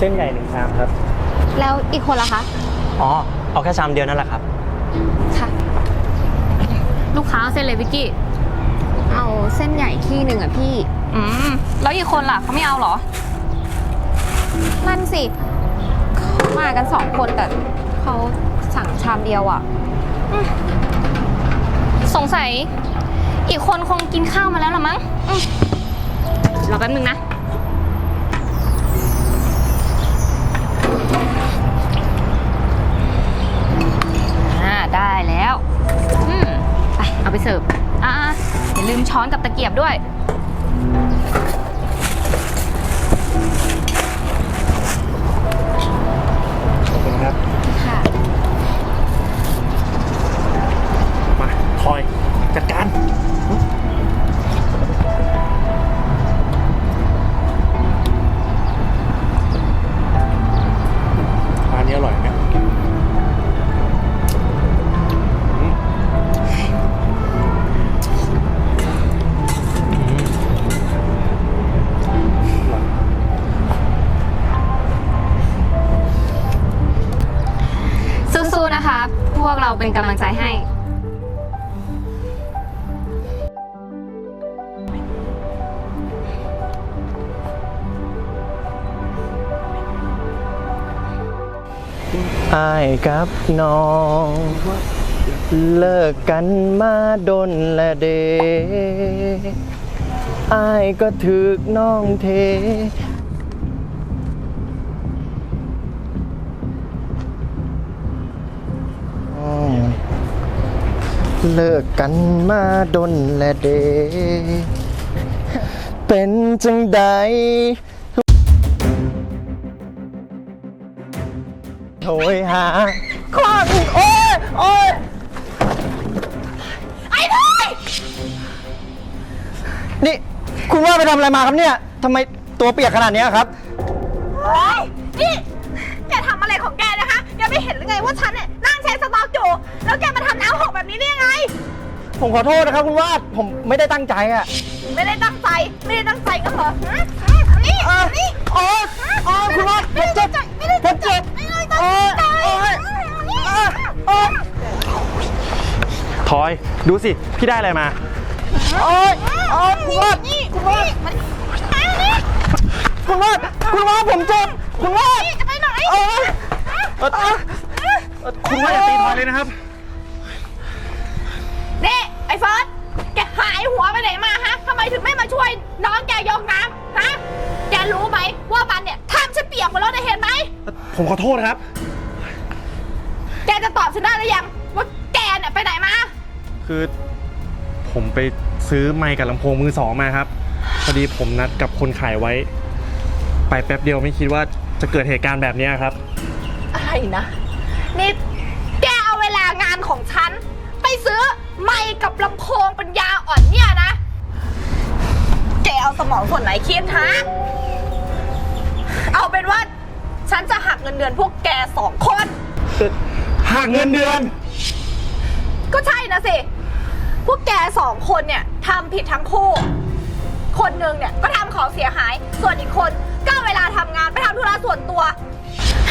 เอาเส้นใหญ่หนึ่งชามครับ แล้วอีกคนล่ะคะ อ๋อ เอาแค่ชามเดียวนั่นแหละครับ ค่ะ ลูกค้าเอาเส้นเลยวิกกี้ เอาเส้นใหญ่ที่หนึ่งอะพี่ อืม แล้วอีกคนล่ะเขาไม่เอาเหรอ นั่นสิเขามากันสองคนแต่เขาสั่งชามเดียวอะสงสัย อีกคนคงกินข้าวมาแล้วละมั้งอืมรอแป๊บนึงนะ อ่าได้แล้ว อืม ไป เอาไปเสิร์ฟ อ่าอย่าลืมช้อนกับตะเกียบด้วย อายกับน้อง เลิกกันมาดนและเดอายก็ถึกน้องเท เลิกกันมาดนและเด เป็นจังใด โหยหาคว้างโอ้ยโอ้ยไอ้เลยนี่ คุณว่าไปทำอะไรมาครับเนี่ยทำไมตัวเปียกขนาดเนี้ยครับ เฮ้ยนี่แกทำอะไรของแกนะคะแกไม่เห็นหรือไงว่าฉันเนี่ยนั่งเช็คสต็อกอยู่แล้วแกมาทำน้ำหกแบบนี้ได้ยังไง ผมขอโทษนะครับ คุณวาดผมไม่ได้ตั้งใจอะไม่ได้ตั้งใจ ไม่ได้ตั้งใจก็เหรอฮะฮะเอานี่เออเอานี่ โอ้ยโอ้ยคุณวาดผมเจ็บไม่ได้ผตั้มงใจเจ็บ ไม่ได้ตั้ง โอ้ย ใจ โอ้ย เอานี่ โอ้ยโอ้ย ทอย ดูสิ พี่ได้อะไรมา โอ้ยโอ้ยคุณวาดนี่คุณว่ามันเอานี่คุณวาดคุณวาดผมเจ็บคุณวาดนี่จะไปไหนโอ้ยเออเออคุณว่าอย่าตีทอยเลยนะครับนี่ไอ้เฟิร์สแกหายหัวไปไหนมาฮะทำไมถึงไม่มาช่วยน้องแกยกน้ำฮะแกรู้ไหมว่ามันเนี่ยทำฉันเปียกหมดแล้วเนี่ยเห็นไหม ผมขอโทษนะครับ แกจะตอบฉันได้หรือยังว่าแกเนี่ยไปไหนมา คือผมไปซื้อไมค์กับลำโพงมือสองมาครับ พอดีผมนัดกับคนขายไว้ ไปแป๊บเดียวไม่คิดว่าจะเกิดเหตุการณ์แบบนี้ครับ อะไรนะ นี่แกเอาเวลางานของฉัน ไปซื้อไมค์กับลำโพงปัญญาอ่อนเนี่ยนะ แกเอาสมองส่วนไหนคิดฮะ เอาเป็นว่า ฉันจะหักเงินเดือนพวกแกสองคน หักเงินเดือน ก็ใช่นะสิ พวกแกสองคนเนี่ยทำผิดทั้งคู่ คนหนึ่งเนี่ยก็ทำของเสียหาย ส่วนอีกคนก็เอาเวลาทำงานไปทำธุระส่วนตัว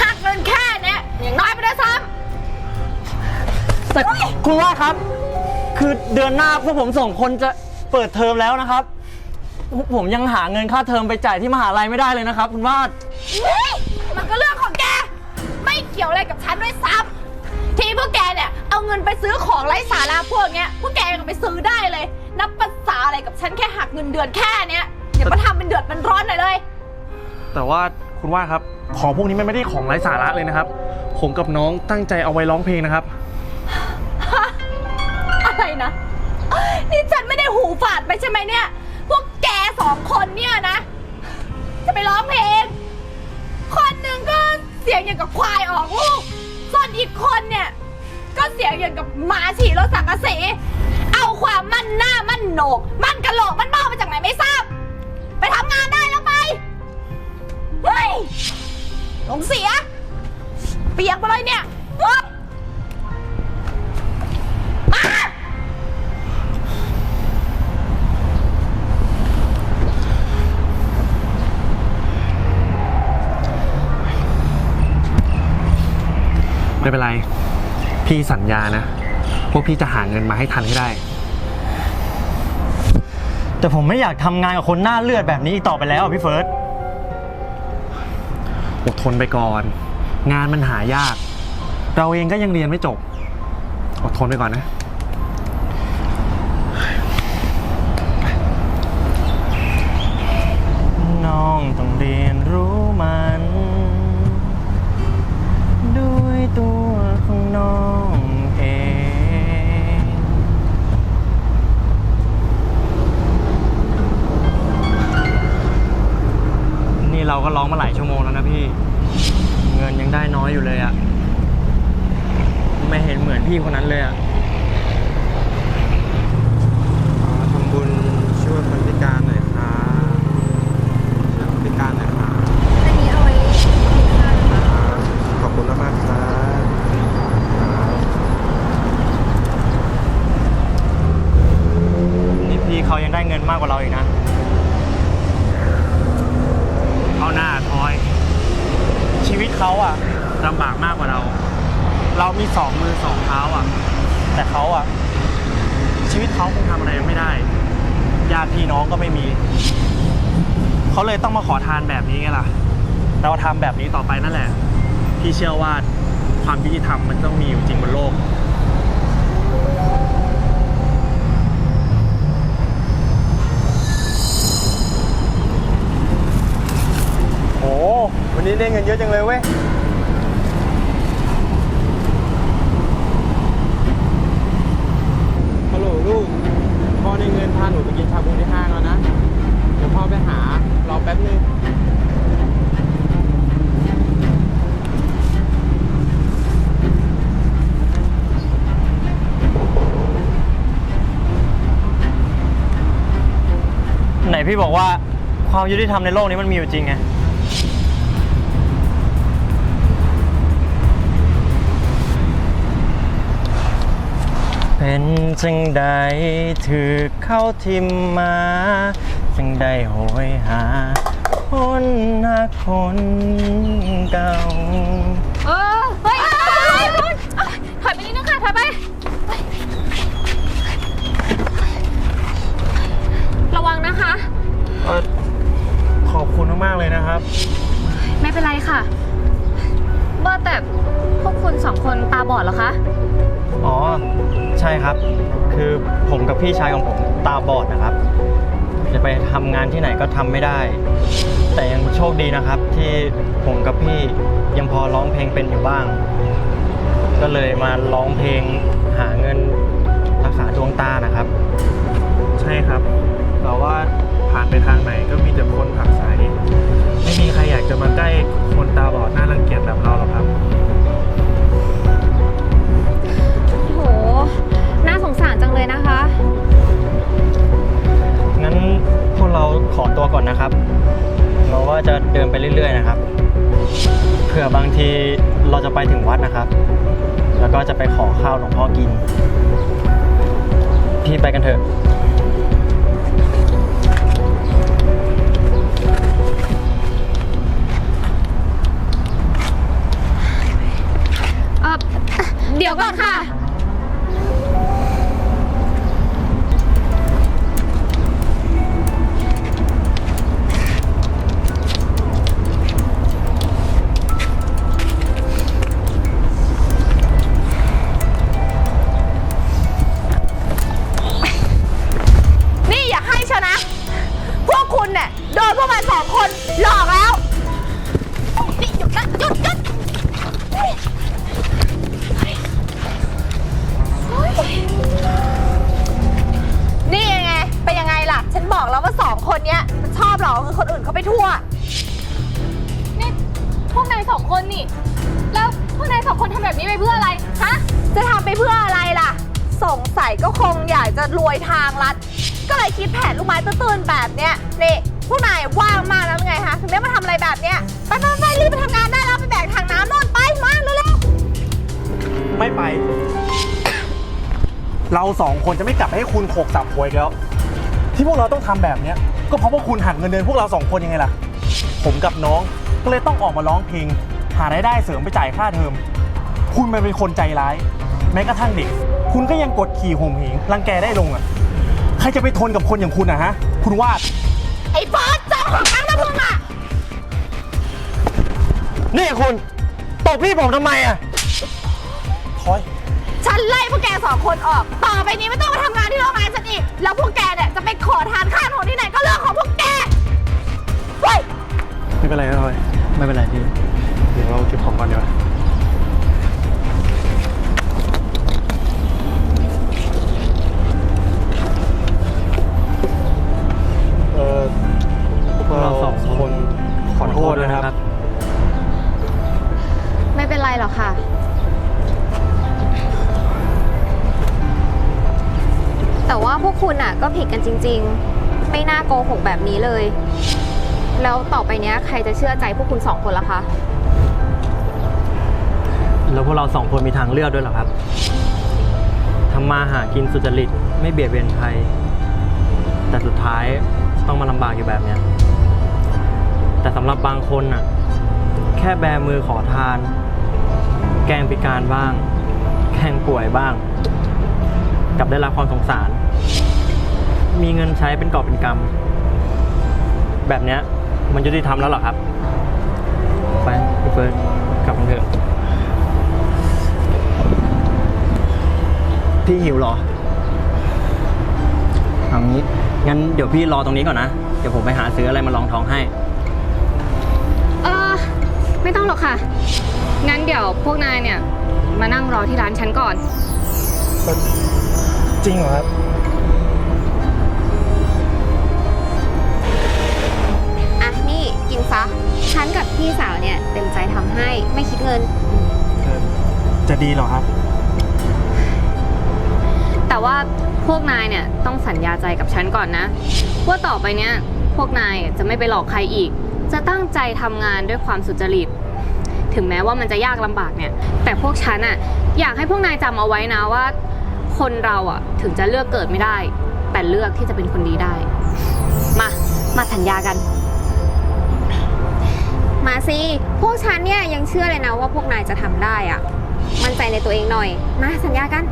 หักเงินแค่เนี้ยอย่างน้อยไปด้วยซ้ำแต่คุณวาดครับ คือเดือนหน้าพวกผมสองคนจะเปิดเทอมแล้วนะครับ ผมยังหาเงินค่าเทอมไปจ่ายที่มหาลัยไม่ได้เลยนะครับ คุณวาดเฮ้ยมันก็เรื่องของแก ไม่เกี่ยวอะไรกับฉันด้วยซ้ำ ที่พวกแกเนี่ยเอาเงินไปซื้อของไร้สาระพวกเนี้ยพวกแกยังไปซื้อได้เลย นับภาษาอะไรกับฉันแค่หักเงินเดือนแค่เนี้ยอย่ามาทำเป็นเดือดเป็นร้อนหน่อยเลย แต่ว่าคุณว่าครับของพวกนี้มันไม่ได้ของไร้สาระเลยนะครับ ผมกับน้องตั้งใจเอาไว้ร้องเพลงนะครับ อะไรนะ นี่ฉันไม่ได้หูฝาดไปใช่ไหมเนี่ย พวกแกสองคนเนี่ยนะ จะไปร้องเพลง คนหนึ่งก็เสียงอย่างกับควายออกลูก ส่วนอีกคนเนี่ย ก็เสียงอย่างกับหมาฉี่รถสังกะสี เอาความมั่นหน้ามั่นโหนก มั่นกะโหลกมั่นเบ้ามาจากไหนไม่ทราบ ไปทำงานได้แล้วไป เฮ้ยหลงเสีย เปียกไปเลยเนี่ย ไม่เป็นไร พี่สัญญานะพวกพี่จะหาเงินมาให้ทันให้ได้ แต่ผมไม่อยากทำงานกับคนหน้าเลือดแบบนี้อีกต่อไปแล้วอะพี่เฟิร์สอดทนไปก่อน งานมันหายาก เราเองก็ยังเรียนไม่จบ อดทนไปก่อนนะ เงินยังได้น้อยอยู่เลยอะไม่เห็นเหมือนพี่คนนั้นเลยอะำบุญช่วยคนพิการหน่อยครับช่วยคนพิการหน่อยครับ อันนี้เอาไว้กินข้าวนะคะ ขอบคุณมากๆครับครับ นี่พี่เขายังได้เงินมากกว่าเราอีกนะ เอาหน้าทอย ชีวิตเขาอะ ลำบากมากกว่าเรา เรา มีสองมือสองเท้าอะ แต่เขาอะ ชีวิตเขาคงทำอะไรไม่ได้ญาติพี่น้องก็ไม่มี เขาเลยต้องมาขอทานแบบนี้ไงล่ะ เราทำแบบนี้ต่อไปนั่นแหละ พี่เชื่อว่าความยุติธรรมมันต้องมีอยู่จริงบนโลก โอ้วันนี้ได้เงินเยอะจังเลยเว้ย พี่บอกว่าความยุติธรรมในโลกนี้มันมีอยู่จริงไง เป็นจังใดถือเข้าทิมมา จังได้โหยหา คนหักคนเก่า เออเฮ้ยถอยไปนิดนึงค่ะถอยไป ระวังนะคะ อบคุณมากๆเลยนะครับ ไม่เป็นไรค่ะว่าแต่พวกคุณสองคนตาบอดเหรอคะ อ๋อ ใช่ครับ คือผมกับพี่ชายของผมตาบอดนะครับ จะไปทำงานที่ไหนก็ทำไม่ได้ แต่ยังโชคดีนะครับ ที่ผมกับพี่ยังพอร้องเพลงเป็นอยู่บ้าง ก็เลยมาร้องเพลงหาเงินรักษาดวงตานะครับ ใช่ครับเราว่า ผ่านไปทางไหนก็มีแต่คนผลักไสไม่มีใครอยากจะมาใกล้คนตาบอดน่ารังเกียจแบบเราหรอกครับ โห น่าสงสารจังเลยนะคะ งั้นพวกเราขอตัวก่อนนะครับ เราว่าจะเดินไปเรื่อยๆนะครับ เผื่อบางทีเราจะไปถึงวัดนะครับ แล้วก็จะไปขอข้าวหลวงพ่อกิน พี่ไปกันเถอะ เดี๋ยวก่อนค่ะ ก็คงอยากจะรวยทางลัด ก็เลยคิดแผนลูกไม้ตื้นๆแบบเนี้ยนี่พวกนายว่างมากแล้วไงฮะถึงได้มาทำอะไรแบบเนี้ยไปไปไปรีบไปทำงานได้แล้วไปแบกถังน้ำโน่นไปมาเร็วๆไม่ไป เราสองคนจะไม่กลับไปให้คุณโขกสับหวยอีกแล้ว ที่พวกเราต้องทำแบบเนี้ยก็เพราะว่าคุณหักเงินเดือนพวกเราสองคนยังไงล่ะ ผมกับน้องก็เลยต้องออกมาร้องเพลง หารายได้เสริมไปจ่ายค่าเทอม คุณมันเป็นคนใจร้าย แม้กระทั่งเด็ก คุณก็ยังกดขี่ข่มเหงรังแกได้ลงอะ ใครจะไปทนกับคนอย่างคุณอะฮะ คุณวาด ไอ้บอสจอมของทั้งนะมึงอะ นี่คุณตบพี่ผมทำไมอะทอย ฉันไล่พวกแกสองคนออก ต่อไปนี้ไม่ต้องมาทำงานที่โรงงานฉันอีก แล้วพวกแกเนี่ยจะไปขอทานข้าวของที่ไหนก็เรื่องของพวกแกเฮ้ย ไม่เป็นไรนะทอย ไม่เป็นไรพี่ เดี๋ยวเราเก็บของก่อนเดี๋ยว ออพวกเราสองคนขอโทษนะครับ ไม่เป็นไรหรอกค่ะ แต่ว่าพวกคุณอะก็ผิดกันจริง ๆ ไม่น่าโกหกแบบนี้เลย แล้วต่อไปเนี้ยใครจะเชื่อใจพวกคุณสองคนล่ะคะ แล้วพวกเราสองคนมีทางเลือกด้วยเหรอครับทำมาหากินสุจริตไม่เบียดเบียนใคร แต่สุดท้าย ต้องมาลำบากอยู่แบบเนี้ย แต่สำหรับบางคนน่ะ แค่แบมือขอทาน แกล้งพิการบ้าง แกล้งป่วยบ้าง กลับได้รับความสงสาร มีเงินใช้เป็นกอบเป็นกำแบบเนี้ย มันยุติธรรมแล้วเหรอครับ ไปพี่เฟิร์นกลับกันเถอะพี่หิวเหรอเอางี้ งั้นเดี๋ยวพี่รอตรงนี้ก่อนนะ เดี๋ยวผมไปหาซื้ออะไรมาลองท้องให้ เออไม่ต้องหรอกค่ะ งั้นเดี๋ยวพวกนายเนี่ย มานั่งรอที่ร้านฉันก่อน จริงเหรอครับ อะนี่กินซะ ฉันกับพี่สาวเนี่ยเต็มใจทำให้ไม่คิดเงิน จะดีเหรอครับ แต่ว่า พวกนายเนี่ยต้องสัญญาใจกับฉันก่อนนะ ว่าต่อไปเนี้ยพวกนายจะไม่ไปหลอกใครอีก จะตั้งใจทำงานด้วยความสุจริต ถึงแม้ว่ามันจะยากลำบากเนี่ย แต่พวกฉันอะอยากให้พวกนายจำเอาไว้นะว่า คนเราอะถึงจะเลือกเกิดไม่ได้ แต่เลือกที่จะเป็นคนดีได้ มา มาสัญญากัน มาสิ พวกฉันเนี่ยยังเชื่อเลยนะว่าพวกนายจะทำได้อะมั่นใจในตัวเองหน่อย มาสัญญากัน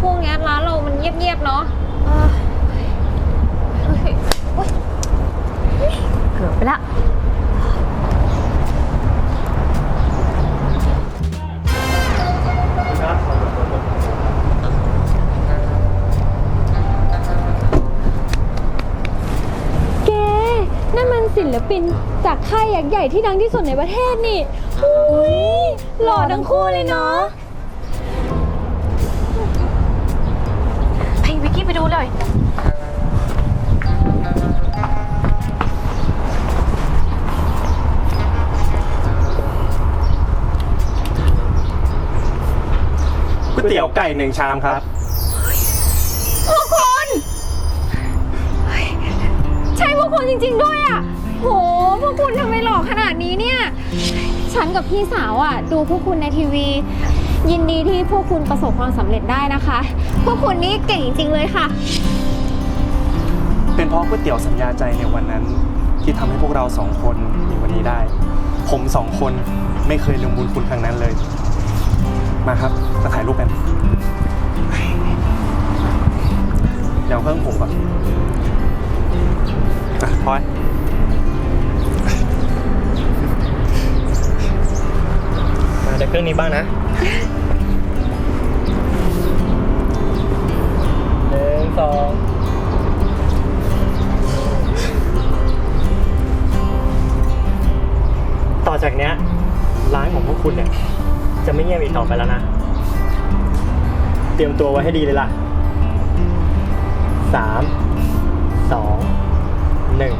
ช่วงเนี้ยร้านเรามันเงียบๆเนาะเออเฮ้ยเฮ้ยเกือบไปละ แกนั่นมันศิลปินจากค่ายยักษ์ใหญ่ที่ดังที่สุดในประเทศนี่อุ้ยหล่อทั้งคู่เลยเนาะ ไปวิกกี้ไปดูเลยก๋วยเตี๋ยวไก่หนึ่งชามครับ พวกคุณใช่พวกคุณจริง ๆ ด้วยอะโหพวกคุณทำไมหล่อขนาดนี้เนี่ย ฉันกับพี่สาวอะ ดูพวกคุณในทีวี ยินดีที่พวกคุณประสบความสำเร็จได้นะคะ พวกคุณนี่เก่งจริงๆเลยค่ะ เป็นเพราะก๋วยเตี๋ยวสัญญาใจในวันนั้น ที่ทำให้พวกเราสองคนมีวันนี้ได้ ผมสองคนไม่เคยลืมบุญคุณครั้งนั้นเลย มาครับมาถ่ายรูปกันเดี๋ยวเครื่องผมก่อนพลอยมาแต่เครื่องนี้บ้างนะ จากเนี้ยร้านของพวกคุณเนี่ย จะไม่เงียบอีกต่อไปแล้วนะ เตรียมตัวไว้ให้ดีเลยล่ะสามสองหนึ่ง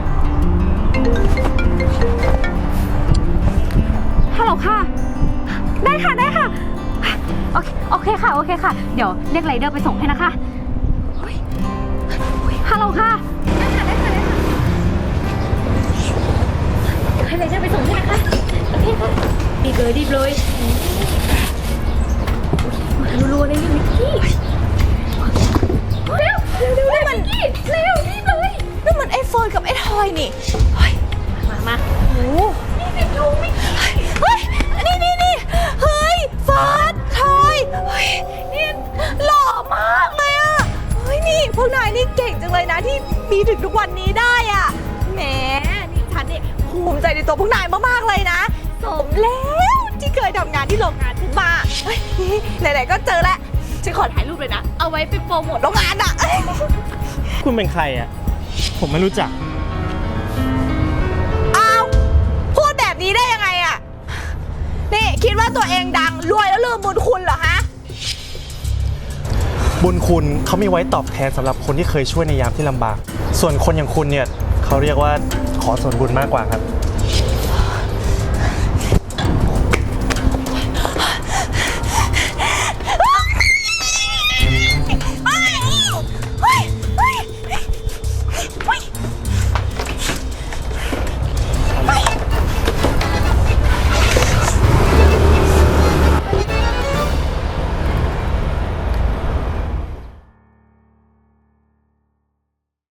ฮัลโหลค่ะ ได้ค่ะได้ค่ะ โอเคโอเคค่ะ โอเคค่ะ เดี๋ยวเรียกไรเดอร์ไปส่งให้นะคะเฮ้ยเฮ้ยฮัลโหลค่ะได้ค่ะ ให้ไรเดอร์ไปส่งให้นะคะ โอเคค่ะรีเลยรีบเลยมารัวๆเลยนี่ยมิกกี้เร็วเร็วเร็วเร็วมิกกี้เร็วรีบเลยนั่นมันไอ้เฟิร์นกับไอทอยนี่เฮ้ยมามาโอ้นี่นี่ดูไม่เฮ้ยนี่นี่นี่เฮ้ยเฟิร์นทอยเฮ้ยนี่หล่อมากเลยอะเฮ้ยนี่พวกนายนี่เก่งจังเลยนะที่มีถึงทุกวันนี้ได้อะแหมนี่ฉันนี่ ภูมิใจในตัวพวกนายมากๆเลยนะ สมแล้วที่เคยทำงานที่โรงงานฉันมาเฮ้ยนี่ไหนๆก็เจอแล้วฉันขอถ่ายรูปเลยนะ เอาไว้ไปโปรโมทโรงงานอะคุณเป็นใครอะ ผมไม่รู้จักอ้าวพูดแบบนี้ได้ยังไงอะนี่คิดว่าตัวเองดังรวยแล้วลืมบุญคุณเหรอฮะ บุญคุณเขามีไว้ตอบแทนสำหรับคนที่เคยช่วยในยามที่ลำบาก ส่วนคนอย่างคุณเนี่ย เขาเรียกว่าขอส่วนบุญมากกว่าครับ